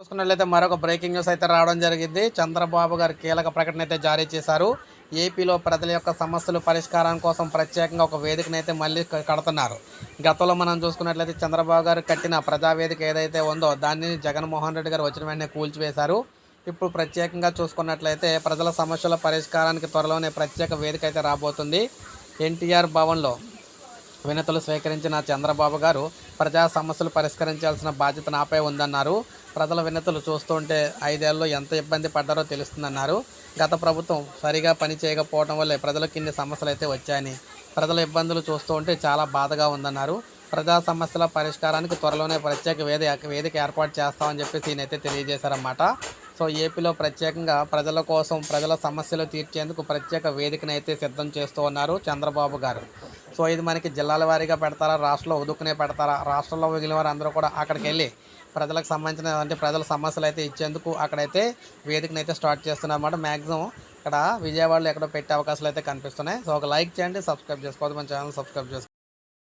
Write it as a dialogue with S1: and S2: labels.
S1: చూసుకున్నట్లయితే మరొక breaking news అయితే రావడం జరిగింది. చంద్రబాబు గారు కీలక ప్రకటన అయితే జారీ చేశారు. ఏపీలో ప్రజల యొక్క సమస్యలు పరిష్కారం కోసం ప్రత్యేకంగా ఒక వేదికను అయితే మళ్ళీ కడుతున్నారు. గతంలో మనం చూసుకున్నట్లయితే చంద్రబాబు గారు కట్టిన ప్రజావేదిక ఏదైతే ఉందో దాన్ని జగన్మోహన్ రెడ్డి గారు వచ్చిన వెంటనే కూల్చివేశారు. ఇప్పుడు ప్రత్యేకంగా చూసుకున్నట్లయితే ప్రజల సమస్యల పరిష్కారానికి త్వరలోనే ప్రత్యేక వేదిక అయితే రాబోతుంది. ఎన్టీఆర్ భవన్లో వినతులు స్వీకరించిన చంద్రబాబు గారు ప్రజా సమస్యలు పరిష్కరించాల్సిన బాధ్యత నాపై ఉందన్నారు. ప్రజల వినతులు చూస్తుంటే ఐదేళ్ళలో ఎంత ఇబ్బంది పడ్డారో తెలుస్తుందన్నారు. గత ప్రభుత్వం సరిగా పని చేయకపోవడం వల్లే ప్రజలకు ఇన్ని సమస్యలు అయితే వచ్చాయని ప్రజల ఇబ్బందులు చూస్తూ ఉంటే చాలా బాధగా ఉందన్నారు. ప్రజా సమస్యల పరిష్కారానికి త్వరలోనే ప్రత్యేక వేదిక వేదిక ఏర్పాటు చేస్తామని చెప్పేసి ఈయనైతే తెలియజేశారన్నమాట. సో ఏపీలో ప్రత్యేకంగా ప్రజల కోసం ప్రజల సమస్యలు తీర్చేందుకు ప్రత్యేక వేదికను అయితే సిద్ధం చేస్తూ ఉన్నారు చంద్రబాబు గారు. సో ఇది మనకి జిల్లాల వారీగా పెడతారా రాష్ట్రంలో ఉదుకునే పెడతారా రాష్ట్రంలో మిగిలిన వారు అందరూ కూడా అక్కడికి వెళ్ళి ప్రజలకు సంబంధించిన అంటే ప్రజల సమస్యలు అయితే ఇచ్చేందుకు అక్కడైతే వేదికను అయితే స్టార్ట్ చేస్తున్నారు అన్నమాట. మ్యాక్సిమం ఇక్కడ విజయవాడలో ఎక్కడో పెట్టే అవకాశాలు అయితే కనిపిస్తున్నాయి. సో ఒక లైక్ చేయండి సబ్స్క్రైబ్ చేసుకోవద్దు. మన ఛానల్ సబ్స్క్రైబ్ చేసుకోండి